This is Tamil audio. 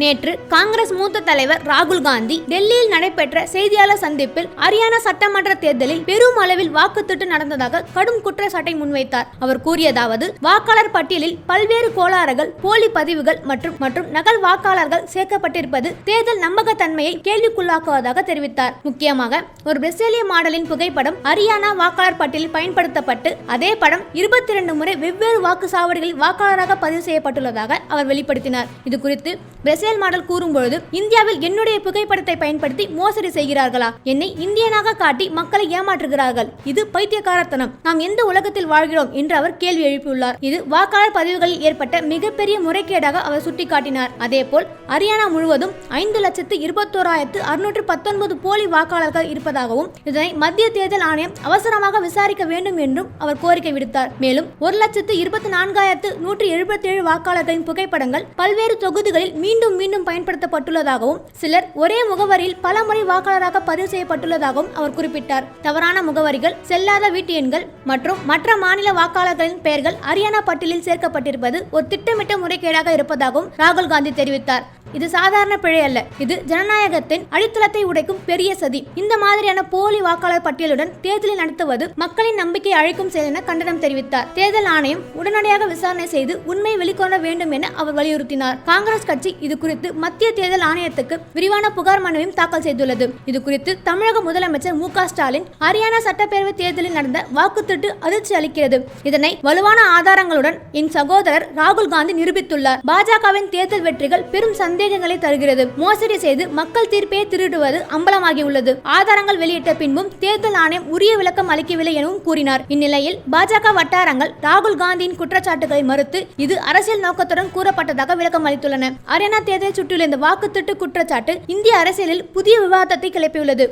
நேற்று காங்கிரஸ் மூத்த தலைவர் ராகுல் காந்தி டெல்லியில் நடைபெற்ற செய்தியாளர் சந்திப்பில் ஹரியானா சட்டமன்ற தேர்தலில் பெரும் அளவில் வாக்குத்திட்டு நடந்ததாக கடும் குற்றச்சாட்டை முன்வைத்தார். அவர் கூறியதாவது வாக்காளர் பட்டியலில் பல்வேறு கோளாறுகள் போலி பதிவுகள் மற்றும் மற்றும் நகல் வாக்காளர்கள் சேர்க்கப்பட்டிருப்பது தேர்தல் நம்பகத்தன்மையை கேள்விக்குள்ளாக்குவதாக தெரிவித்தார். முக்கியமாக ஒரு பிரேசிலிய மாடலின் புகைப்படம் ஹரியானா வாக்காளர் பட்டியலில் பயன்படுத்தப்பட்டு அதே படம் இருபத்தி இரண்டு முறை வெவ்வேறு வாக்குச்சாவடிகளில் வாக்காளராக பதிவு செய்யப்பட்டுள்ளதாக அவர் வெளிப்படுத்தினார். இது குறித்து பிரேசில் மாடல் கூறும்பொழுது இந்தியாவில் என்னுடைய புகைப்படத்தை பயன்படுத்தி மோசடி செய்கிறார்களா? என்னை இந்தியனாக காட்டி மக்களை ஏமாற்றுகிறார்கள். இது பைத்தியக்காரத்தனம். நாம் எந்த உலகத்தில் வாழ்கிறோம் என்று அவர் கேள்வி எழுப்பியுள்ளார். இது வாக்காளர் பதிவுகளில் ஏற்பட்ட மிகப்பெரிய முறைகேடாக அவர் சுட்டிக்காட்டினார். அதேபோல் ஹரியானா முழுவதும் ஐந்து லட்சத்து இருபத்தோராயிரத்து அறுநூற்று பத்தொன்பது போலி வாக்காளர்கள் இருப்பதாகவும் இதனை மத்திய தேர்தல் ஆணையம் அவசரமாக விசாரிக்க வேண்டும் என்றும் அவர் கோரிக்கை விடுத்தார். மேலும் ஒரு லட்சத்து இருபத்தி நான்காயிரத்து நூற்றி எழுபத்தி ஏழு வாக்காளர்களின் புகைப்படங்கள் பல்வேறு தொகுதிகளில் மீண்டும் மீண்டும் பயன்படுத்தப்பட்டுள்ளதாகவும் சிலர் ஒரே முகவரியில் பல முறை வாக்காளராக பதிவு செய்யப்பட்டுள்ளதாகவும் அவர் குறிப்பிட்டார். தவறான முகவரிகள் செல்லாத வீட்டு எண்கள் மற்றும் மற்ற மாநில வாக்காளர்களின் பெயர்கள் ஹரியானா பட்டியலில் சேர்க்கப்பட்டிருப்பது ஒரு திட்டமிட்ட முறைகேடாக இருப்பதாகவும் ராகுல் காந்தி தெரிவித்தார். இது சாதாரண பிழை அல்ல. இது ஜனநாயகத்தின் அடித்தளத்தை உடைக்கும் பெரிய சதி. இந்த மாதிரியான போலி வாக்காளர் பட்டியலுடன் தேர்தலை நடத்துவது மக்களின் நம்பிக்கை அழைக்கும் செயல் என கண்டனம் தெரிவித்தார். தேர்தல் ஆணையம் உடனடியாக விசாரணை செய்து உண்மை வெளிக்கொணர வேண்டும் என அவர் வலியுறுத்தினார். காங்கிரஸ் கட்சி இது குறித்து மத்திய தேர்தல் ஆணையத்துக்கு விரிவான புகார் மனுவையும் தாக்கல் செய்துள்ளது. இது குறித்து தமிழக முதலமைச்சர் மு ஸ்டாலின் ஹரியானா சட்டப்பேரவை தேர்தலில் நடந்த வாக்குத்திட்டு அதிர்ச்சி அளிக்கிறது. இதனை வலுவான ஆதாரங்களுடன் என் சகோதரர் ராகுல் காந்தி நிரூபித்துள்ளார். பாஜகவின் தேர்தல் வெற்றிகள் பெரும் சந்தை சந்தேகங்களை தருகிறது. மோசடி செய்து மக்கள் தீர்ப்பை திருடுவது அம்பலமாகியுள்ளது. ஆதாரங்கள் வெளியிட்ட பின்பும் தேர்தல் ஆணையம் உரிய விளக்கம் அளிக்கவில்லை எனவும் கூறினார். இந்நிலையில் பாஜக வட்டாரங்கள் ராகுல் காந்தியின் குற்றச்சாட்டுகளை மறுத்து இது அரசியல் நோக்கத்துடன் கூறப்பட்டதாக விளக்கம் அளித்துள்ளன. அரியானா தேர்தலை சுற்றியுள்ள இந்த வாக்குத்திட்டு குற்றச்சாட்டு இந்திய அரசியலில் புதிய விவாதத்தை கிளப்பியுள்ளது.